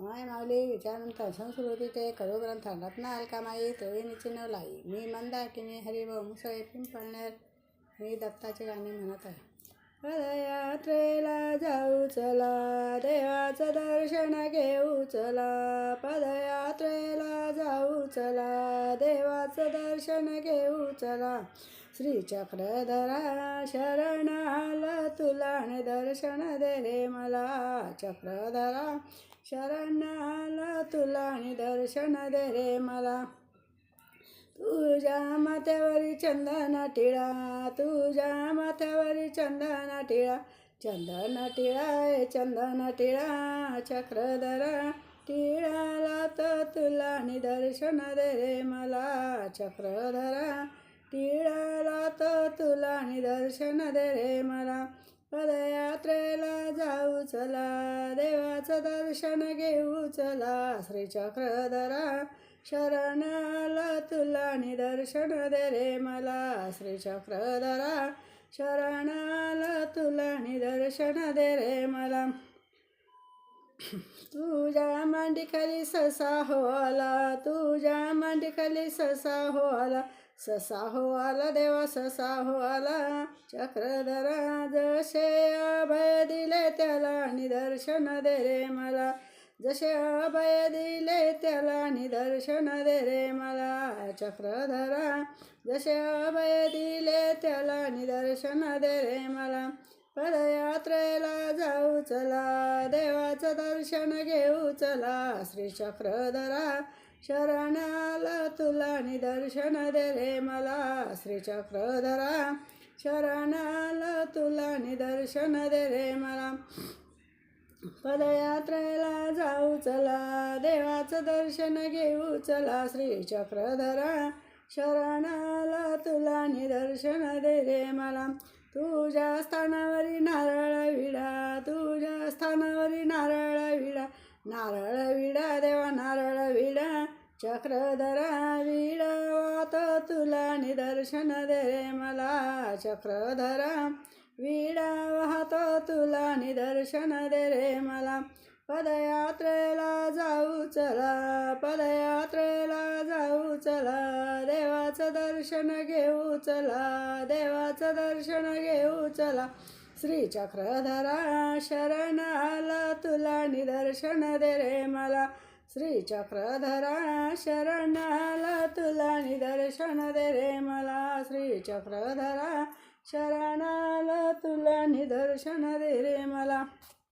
माय माऊली विचारनंतर संस्कृतीचे कडूग्रंथ रत्नाल कामाई न लाई. मी मंदाकिनी हरिभ मुसळे पिंपळनेर मी दत्ताची गाणी म्हणत आहे. पदयात्रेला जाऊ चला देवाचं दर्शन घेऊ चला. पदयात्रेला जाऊ चला देवाचं दर्शन घेऊ चला. श्रीचक्रधरा शरण आला तुला दर्शन दे रे मला. चक्रधरा शरण आला तुला दर्शन दे रे मला. तुझ्या माथ्यावरी चंदन टिळा तुझ्या माथ्यावरी चंदन टिळा चंदन टिळा चंदन टिळा. चक्रधरा टिळाला तर तुला दर्शन दे रे मला. चक्रधरा टिळाला तर तुला निदर्शन दे रे मला. पदयात्रेला जाऊ चला देवाचं दर्शन घेऊ चला. श्रीचक्रधरा शरणाला तुला निदर्शन दे रे मला. श्रीचक्रधरा शरणाला तुला निदर्शन दे रे मला. तुझ्या मांडीखाली ससा हो आला तुझ्या मांडीखाली ससा हो आला ससा हो आला देवा ससा हो आला चक्रधरा जसे अभय दिले त्याला निदर्शन दे रे मला. जसे अभय दिले त्याला निदर्शन दे रे मला. चक्रधरा जसे अभय दिले त्याला निदर्शन दे रे मला. पदयात्रेला जाऊ चला देवाचं दर्शन घेऊ चला. श्री चक्रधरा शरणाला तुला निदर्शन दे रे मला श्रीचक्रधरा. शरणाला तुला निदर्शन दे रे मला. पदयात्रेला जाऊ चला देवाचं दर्शन घेऊ चला श्रीचक्रधरा. शरणाला तुला निदर्शन दे रे मला. तुझ्या स्थानावरी नारळ विडा तुझ्या स्थानावरी नारळ विडा नारळ विडा. चक्रधरा विडा तुला निदर्शन दे रे मला. चक्रधरा विडा वाहतो तुला निदर्शन दे रे मला. पदयात्रेला जाऊ चला पदयात्रेला जाऊ चला. देवाचं दर्शन घेऊ चला देवाचं दर्शन घेऊ चला. श्री चक्रधरा शरण आला तुला निदर्शन दे रे मला. श्री चक्रधरा शरण तुला निदर्शन दे रे मला. श्री चक्रधरा शरणाला तुला निदर्शन दे रे मला.